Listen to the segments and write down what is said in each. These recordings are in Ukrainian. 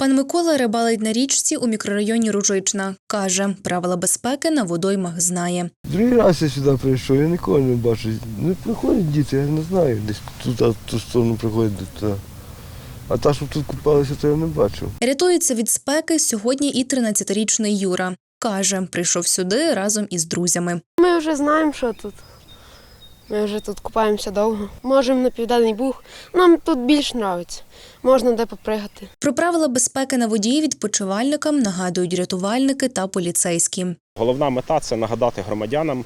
Пан Микола рибалить на річці у мікрорайоні Ружична. Каже, правила безпеки на водоймах знає. Другий раз я сюди прийшов, я нікого не бачу. Не приходять діти, я не знаю. Десь тут, а ту сторону приходять туди. А та, щоб тут купалися, то я не бачив. Рятується від спеки сьогодні і 13-річний Юра. Каже, прийшов сюди разом із друзями. Ми вже знаємо, що тут. Ми вже тут купаємося довго. Можемо на південний буг. Нам тут більш подобається. Можна де попригати. Про правила безпеки на воді відпочивальникам нагадують рятувальники та поліцейські. Головна мета це нагадати громадянам,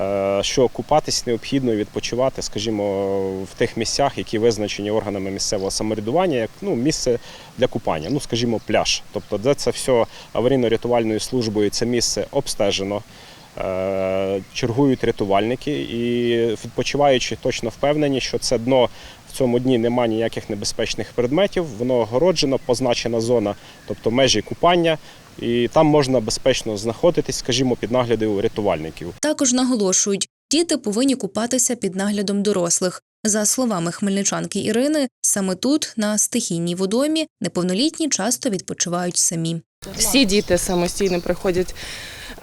е, що купатись необхідно і відпочивати, скажімо, в тих місцях, які визначені органами місцевого самоврядування, як ну, місце для купання, ну скажімо, пляж. Тобто, де це все аварійно-рятувальною службою, це місце обстежено. Е, Чергують рятувальники і відпочиваючи точно впевнені, що це дно в цьому дні немає ніяких небезпечних предметів, воно огороджено, позначена зона, тобто межі купання, і там можна безпечно знаходитись, скажімо, під наглядом рятувальників. Також наголошують, діти повинні купатися під наглядом дорослих. За словами хмельничанки Ірини, саме тут, на стихійній водоймі, неповнолітні часто відпочивають самі. Всі діти самостійно приходять.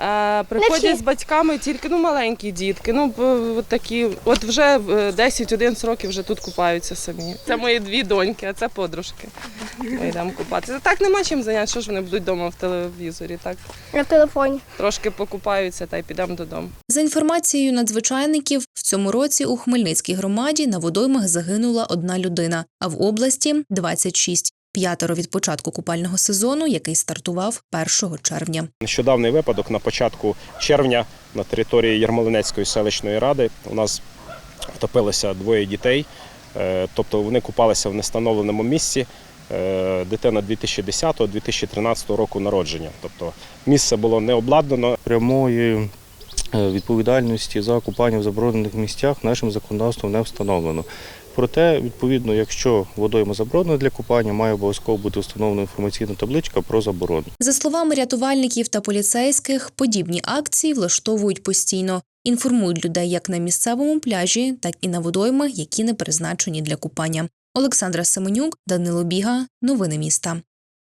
Е, приходять з батьками тільки ну, маленькі дітки. Ну, от такі, от вже е, 10-11 років вже тут купаються самі. Це мої дві доньки, а це подружки. Ми йдемо купатися. Так нема чим зайнятися, що ж вони будуть вдома в телевізорі. Так На телефоні. трошки покупаються та й підемо додому. За інформацією надзвичайників, в цьому році у Хмельницькій громаді на водоймах загинула одна людина, а в області 26. П'ятеро від початку купального сезону, який стартував 1 червня. Нещодавний випадок на початку червня на території Ярмолинецької селищної ради у нас втопилося двоє дітей, Е, тобто вони купалися в нестановленому місці. Е, Дитина 2010-2013 року народження. Тобто місце було не обладнано, прямої е, відповідальності за купання в заборонених місцях нашим законодавством не встановлено. Проте, відповідно, якщо водойма заборонена для купання, має обов'язково бути встановлена інформаційна табличка про заборону. За словами рятувальників та поліцейських, подібні акції влаштовують постійно. Інформують людей як на місцевому пляжі, так і на водоймах, які не призначені для купання. Олександра Семенюк, Данило Біга. Новини міста.